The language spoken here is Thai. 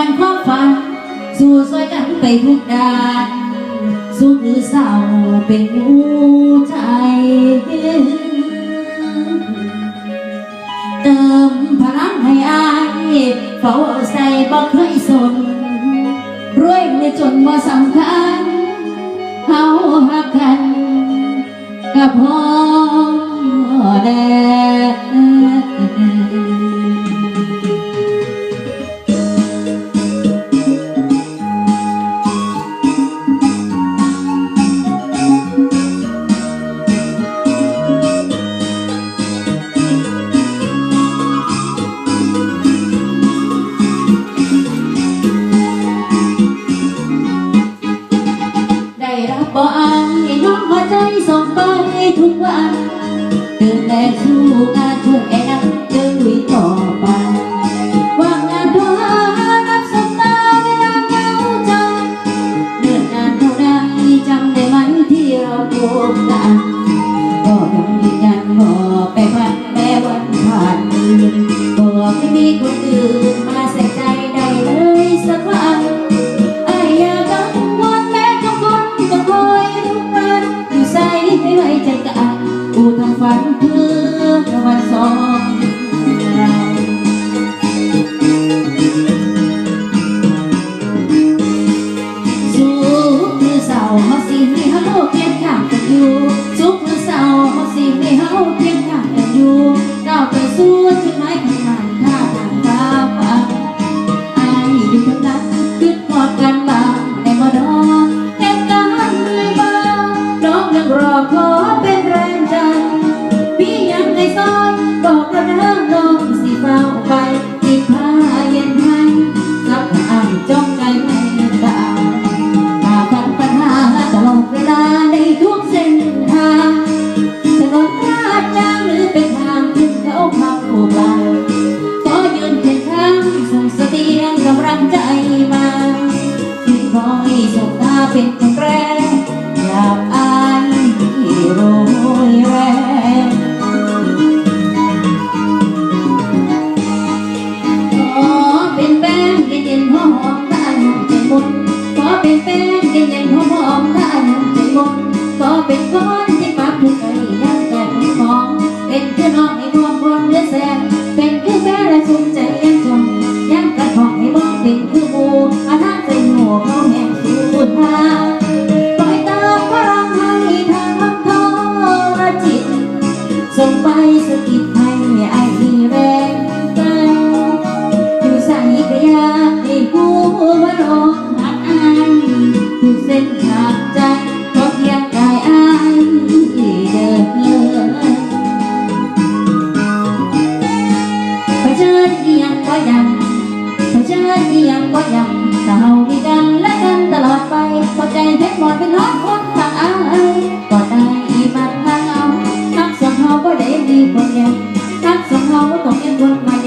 อนความฝัน สู่ซอยกันไปทุกด้านสุขหรือเศร้าเป็นหัวใจ เติมพลังให้อายเฝ้าใส่บอกเคยสนรวยในจนบ่สำคัญเขาหักกันกับพ่อ สิบแกร เราก็ต้องเรียนวนไป